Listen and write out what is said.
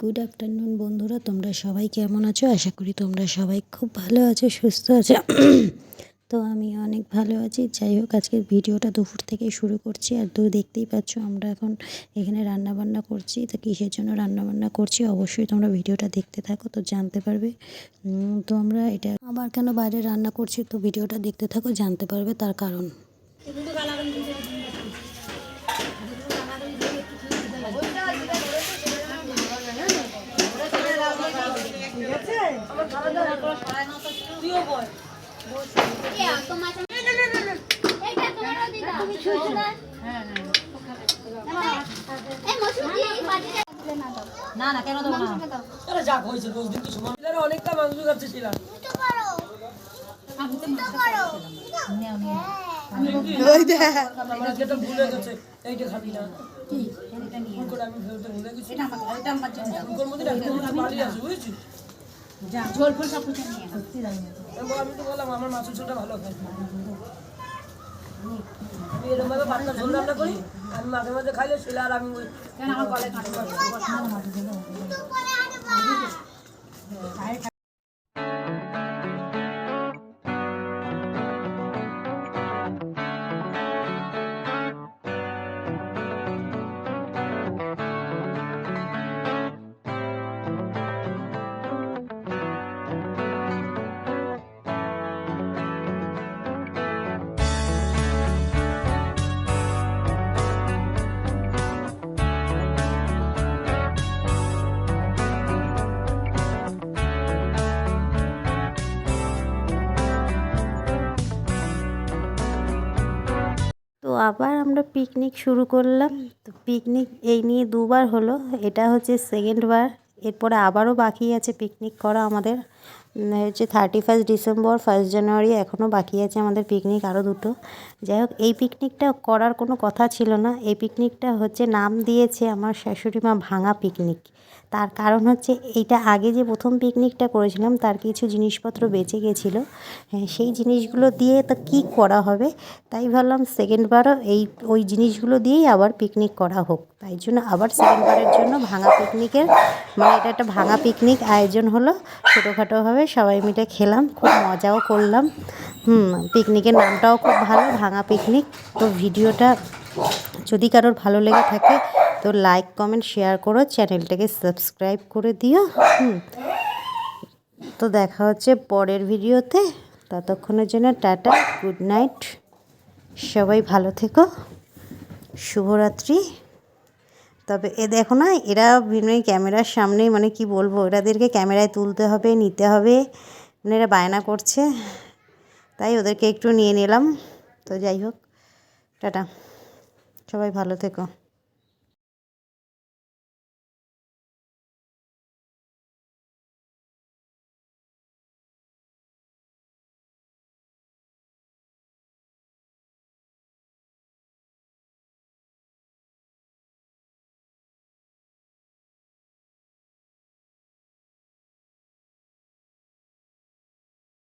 Good afternoon বন্ধুরা। তোমরা সবাই কেমন আছো? আশা করি তোমরা সবাই খুব ভালো আছো, সুস্থ আছো। তো আমি অনেক ভালো আছি। যাই হোক, আজকের ভিডিওটা দুপুর থেকেই শুরু করছি। আর তো দেখতেই পাচ্ছ, আমরা এখন এখানে রান্না বান্না করছি। তো কিসের জন্য রান্না বান্না করছি? অবশ্যই তোমরা ভিডিওটা দেখতে থাকো, তো জানতে পারবে। তো আমরা এটা আবার কেন বাইরে রান্না করছি? তো ভিডিওটা দেখতে থাকো, জানতে পারবে তার কারণ। না না কেন দেবো না আরে যাক হয়েছে রোজ দিন কিছু মনে অনেকটা মাংস খাচ্ছে ছিলাম আমি ফেলতে ভুলে গেছি ঝোল ফোল সব কিছু নিয়ে আসো। এবার আমি তো বললাম আমার মাছের ঝোলটা ভালো খাই আমি এরকম ভাবে ঝোল রান্না করি আমি মাঝে মাঝে খাইলে শিলা আর আমি ওই কেন আমার গলায় কাঁটা তো আবার আমরা পিকনিক শুরু করলাম। তো পিকনিক এই নিয়ে দুবার হলো। এটা হচ্ছে সেকেন্ডবার এরপরে আবারও বাকি আছে পিকনিক করা আমাদের। হচ্ছে thirty first December first January এখনও বাকি আছে আমাদের পিকনিক আরও দুটো। যাই হোক, এই পিকনিকটা করার কোনো কথা ছিল না। এই পিকনিকটা হচ্ছে নাম দিয়েছে আমার শাশুড়ি মা ভাঙা পিকনিক তার কারণ হচ্ছে এইটা আগে যে প্রথম পিকনিকটা করেছিলাম, তার কিছু জিনিসপত্র বেঁচে গেছিল। হ্যাঁ সেই জিনিসগুলো দিয়ে তো কী করা হবে? তাই ভাবলাম সেকেন্ডবারও এই, ওই জিনিসগুলো দিয়েই আবার পিকনিক করা হোক। তাই জন্য আবার সেকেন্ডবারের জন্য ভাঙা পিকনিকের মানে এটা একটা ভাঙা পিকনিক আয়োজন হলো। ছোটোখাটোভাবে সবাই মিলে খেলাম, খুব মজাও করলাম। হুম পিকনিকের নামটাও খুব ভালো, ভাঙা পিকনিক তো ভিডিওটা যদি কারোর ভালো লেগে থাকে, তো লাইক কমেন্ট শেয়ার করো চ্যানেলটাকে সাবস্ক্রাইব করে দিও। হুম, তো দেখা হচ্ছে পরের ভিডিওতে। ততক্ষণের জন্য টাটা গুড নাইট সবাই ভালো থেকো। শুভরাত্রি। তবে এ দেখো না, এরা বিভিন্ন ক্যামেরার সামনে মানে কি বলব, এরাদেরকে ক্যামেরায় তুলতে হবে, নিতে হবে মানে এরা বায়না করছে। তাই ওদেরকে একটু নিয়ে নিলাম। তো যাই হোক, টাটা। সবাই ভালো থেকো।